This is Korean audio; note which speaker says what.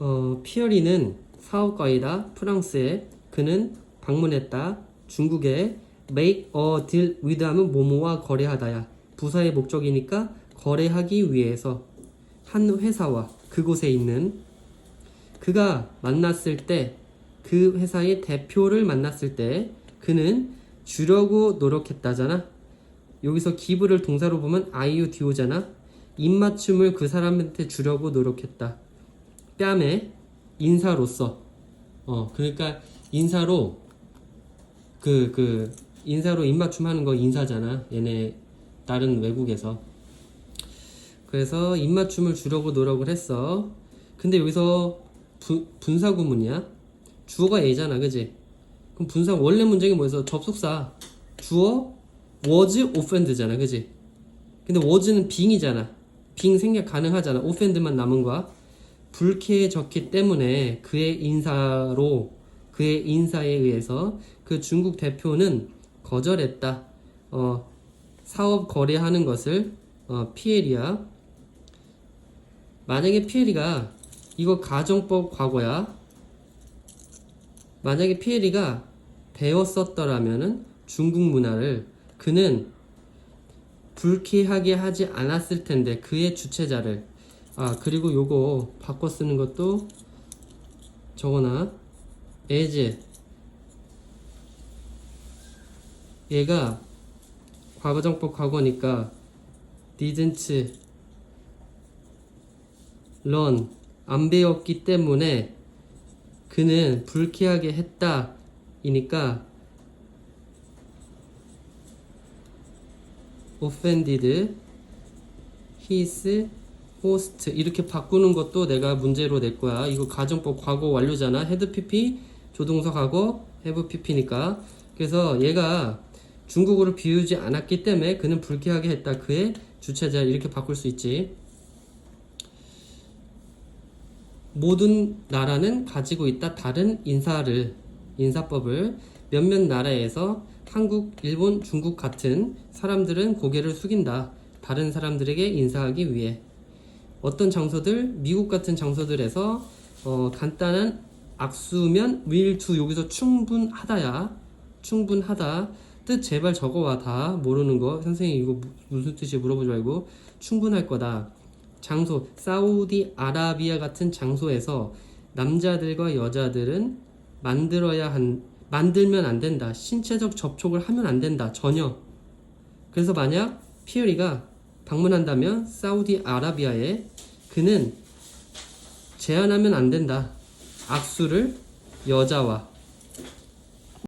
Speaker 1: 어, 피어리는 사업가이다. 프랑스에 그는 방문했다. 중국에 make a deal with 하면 뭐뭐와 거래하다야. 부사의 목적이니까 거래하기 위해서 한 회사와 그곳에 있는 그가 만났을 때 그 회사의 대표를 만났을 때 그는 주려고 노력했다잖아. 여기서 기부를 동사로 보면 아이유 디오잖아. 입맞춤을 그 사람한테 주려고 노력했다. 뺨에 인사로서 어 그러니까 인사로 그그 인사로 입맞춤 하는 거 인사잖아. 얘네 다른 외국에서 그래서 입맞춤을 주려고 노력을 했어. 근데 여기서 부, 분사 구문이야. 주어가 얘잖아, 그지? 그럼 분사 원래 문장이 뭐였어? 접속사 주어 was offend잖아, 그지? 근데 was는 being이잖아. being 생략 가능하잖아. offend만 남은 거야. 불쾌해졌기 때문에 그의 인사로 그의 인사에 의해서 그 중국 대표는 거절했다. 어, 사업 거래하는 것을 어, 피에리야. 만약에 피에리가 이거 가정법 과거야. 만약에 피에리가 배웠었더라면은 중국 문화를 그는 불쾌하게 하지 않았을 텐데 그의 주체자를 아 그리고 요거 바꿔 쓰는 것도 적어놔 as 얘가 과거정법 과거니까 didn't learn. 안 배웠기 때문에 그는 불쾌하게 했다 이니까 offended. His host 이렇게 바꾸는 것도 내가 문제로 낼 거야. 이거 가정법 과거 완료잖아. had pp 과거 have pp니까 그래서 얘가 중국어를 비우지 않았기 때문에 그는 불쾌하게 했다. 그의 주체자 이렇게 바꿀 수 있지. 모든 나라는 가지고 있다 다른 인사를 인사법을 몇몇 나라에서 한국, 일본, 중국 같은 사람들은 고개를 숙인다. 다른 사람들에게 인사하기 위해 어떤 장소들 미국 같은 장소들에서 어, 간단한 악수면 will to 여기서 충분하다야 충분하다. 뜻 제발 적어와 다 모르는 거. 선생님 이거 무- 무슨 뜻이 물어보지 말고. 충분할 거다. 장소 사우디 아라비아 같은 장소에서 남자들과 여자들은 만들어야 한 만들면 안 된다. 신체적 접촉을 하면 안 된다. 전혀. 그래서 만약 피어리가 방문한다면 사우디 아라비아에 그는 제한하면 안 된다. 악수를 여자와